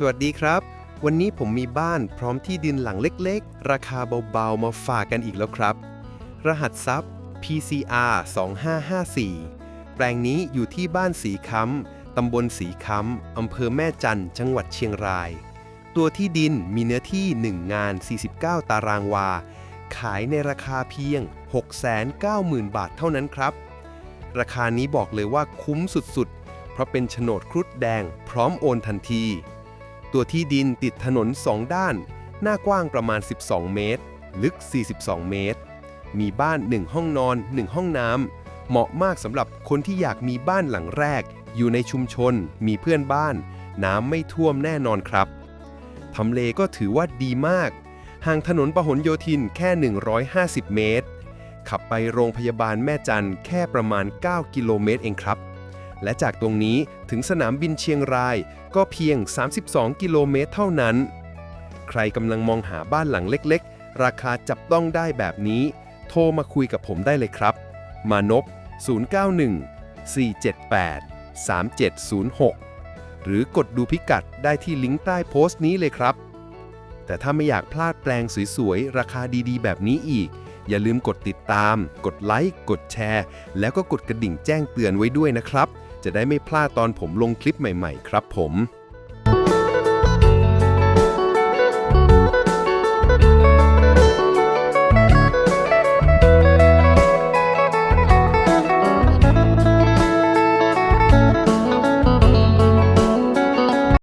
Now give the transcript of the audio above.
สวัสดีครับ วันนี้ผมมีบ้านพร้อมที่ดินหลังเล็กๆ ราคาเบาๆ มาฝากกันอีกแล้วครับ รหัสทรัพย์ PCR 2554 แปลงนี้อยู่ที่บ้านสีค้ำตำบลสีค้ำอำเภอแม่จันจังหวัดเชียงราย ตัวที่ดินมีเนื้อที่ 1 งาน 49 ตารางวา ขายในราคาเพียง 690,000 บาทเท่านั้นครับ ราคานี้บอกเลยว่าคุ้มสุดๆ เพราะเป็นโฉนดครุฑแดงพร้อมโอนทันที ตัวที่ดินติดถนน 2 ด้าน หน้ากว้างประมาณ 12 เมตร ลึก 42 เมตร มีบ้าน 1 ห้องนอน 1 ห้องน้ำ เหมาะมากสำหรับคนที่อยากมีบ้านหลังแรก อยู่ในชุมชน มีเพื่อนบ้าน น้ำไม่ท่วมแน่นอนครับ ทำเลก็ถือว่าดีมาก ห่างถนนพหลโยธินแค่ 150 เมตร ขับไปโรงพยาบาลแม่จันแค่ประมาณ 9 กิโลเมตรเองครับ และจากตรงนี้ถึงสนามบินเชียงราย ก็เพียง 32 กิโลเมตรเท่านั้น ใครกำลังมองหาบ้านหลังเล็กๆ ราคาจับต้องได้แบบนี้ โทรมาคุยกับผมได้เลยครับ มานพ091 478 3706 หรือกดดูพิกัดได้ที่ลิงก์ใต้โพสต์นี้เลยครับ แต่ถ้าไม่อยากพลาดแปลงสวยๆ ราคาดีๆ แบบนี้อีก อย่าลืมกดติดตาม กดไลค์ กดแชร์ แล้วก็กดกระดิ่งแจ้งเตือนไว้ด้วยนะครับ จะได้ไม่พลาดตอนผมลงคลิปใหม่ ๆ ครับผม